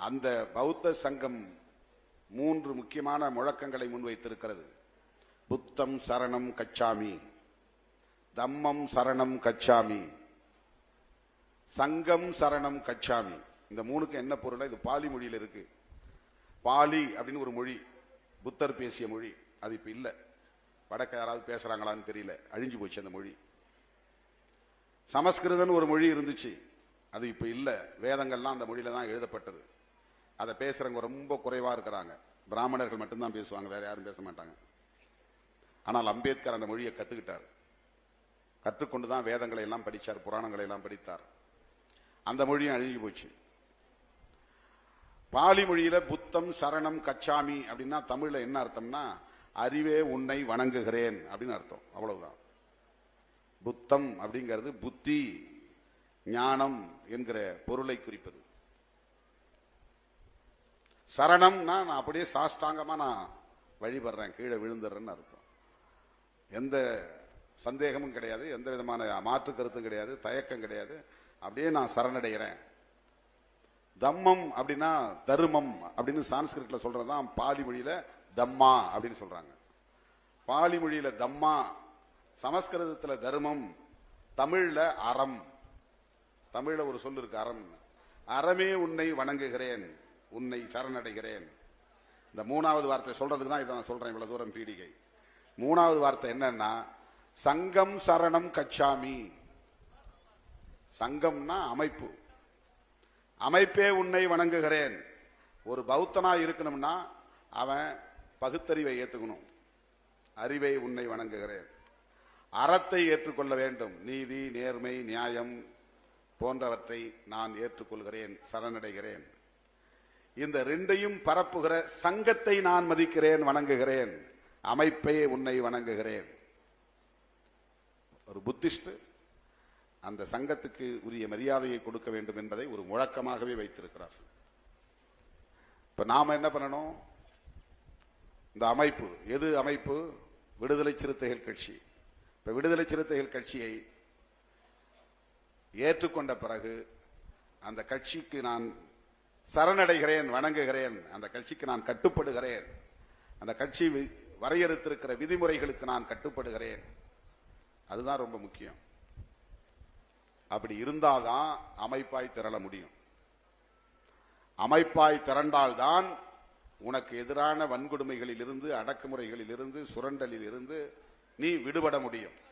அந்த பௌத்த சங்கம் மூன்று முக்கியமான முழக்கங்களை முன்வைத்திருக்கிறது. புத்தம் சரணம் கச்சாமி தம்மம் சரணம் கச்சாமி சங்கம் சரணம் கச்சாமி. இந்த மூணுக்கு என்ன பொருள் இது பாலி மொழியில் இருக்கு. பாலி அப்படின்னு ஒரு மொழி புத்தர் பேசிய மொழி. அது இப்ப இல்ல. வடக்க யாராவது பேசுறாங்களான்னு தெரியல. அழிஞ்சு போச்சு அந்த மொழி. சமஸ்கிருதன் ஒரு மொழி இருந்துச்சு. அது இப்ப இல்ல. வேதங்கள்லாம் அந்த மொழியில தான் எழுதப்பட்டது. அதை பேசுறவங்க ரொம்ப குறைவா இருக்கிறாங்க. பிராமணர்கள் மட்டும்தான் பேசுவாங்க வேற யாரும் பேச மாட்டாங்க. ஆனால் அம்பேத்கர் அந்த மொழியை கத்துக்கிட்டார். கற்றுக்கொண்டு தான் வேதங்களை எல்லாம் படித்தார் புராணங்களை எல்லாம் படித்தார். அந்த மொழியும் அழுகி போச்சு. பாலி மொழியில புத்தம் சரணம் கச்சாமி அப்படின்னா தமிழ்ல என்ன அர்த்தம்னா அறிவே உன்னை வணங்குகிறேன் அப்படின்னு அர்த்தம். அவ்வளவுதான். புத்தம் அப்படிங்கிறது புத்தி ஞானம் என்கிற பொருளை குறிப்பது. சரணம்னா நான் அப்படியே சாஷ்டாங்கமாக நான் வழிபடுறேன் கீழே விழுந்துடுறேன்னு அர்த்தம். எந்த சந்தேகமும் கிடையாது எந்த விதமான மாற்று கருத்தும் கிடையாது தயக்கம் கிடையாது. அப்படியே நான் சரணடைகிறேன். தம்மம் அப்படின்னா தருமம் அப்படின்னு சான்ஸ்கிரிட்ல சொல்றதுதான் பாலி மொழியில தம்மா அப்படின்னு சொல்றாங்க. பாலி மொழியில தம்மா சமஸ்கிருதத்துல தர்மம் தமிழ்ல அறம். தமிழ்ல ஒரு சொல் இருக்கு அறம் அறமே உன்னை வணங்குகிறேன். உன்னை சரணடைகிறேன். இந்த மூணாவது வார்த்தை சொல்றதுக்கு தான் இதை நான் சொல்றேன் இவ்வளவு தூரம் பீடிகை. மூணாவது வார்த்தை என்னன்னா சங்கம் சரணம் கச்சாமி. சங்கம்னா அமைப்பு. அமைப்பே உன்னை வணங்குகிறேன். ஒரு பௌத்தனா இருக்கணும்னா அவன் பகுத்தறிவை ஏற்றுக்கணும் அறிவை உன்னை வணங்குகிறேன். அறத்தை ஏற்றுக்கொள்ள வேண்டும். நீதி நேர்மை நியாயம் போன்றவற்றை நான் ஏற்றுக்கொள்கிறேன் சரணடைகிறேன். இந்த ரெண்டையும் பரப்புகிற சங்கத்தை நான் மதிக்கிறேன் வணங்குகிறேன். அமைப்பை உன்னை வணங்குகிறேன். ஒரு புத்திஸ்ட் அந்த சங்கத்துக்கு உரிய மரியாதையை கொடுக்க வேண்டும் என்பதை ஒரு முழக்கமாகவே வைத்திருக்கிறார். இப்ப நாம என்ன பண்ணணும்? இந்த அமைப்பு எது அமைப்பு? விடுதலை சிறுத்தைகள் கட்சி. இப்ப விடுதலை சிறுத்தைகள் கட்சியை ஏற்றுக்கொண்ட பிறகு அந்த கட்சிக்கு நான் சரணடைகிறேன் வணங்குகிறேன். அந்த கட்சிக்கு நான் கட்டுப்படுகிறேன். அந்த கட்சி வரையறுத்திருக்கிற விதிமுறைகளுக்கு நான் கட்டுப்படுகிறேன். அதுதான் ரொம்ப முக்கியம். அப்படி இருந்தாதான் அமைப்பாய் திரள முடியும். அமைப்பாய் திரண்டால்தான் உனக்கு எதிரான வன்கொடுமைகளில் இருந்து அடக்குமுறைகளில் இருந்து சுரண்டலில் இருந்து நீ விடுபட முடியும்.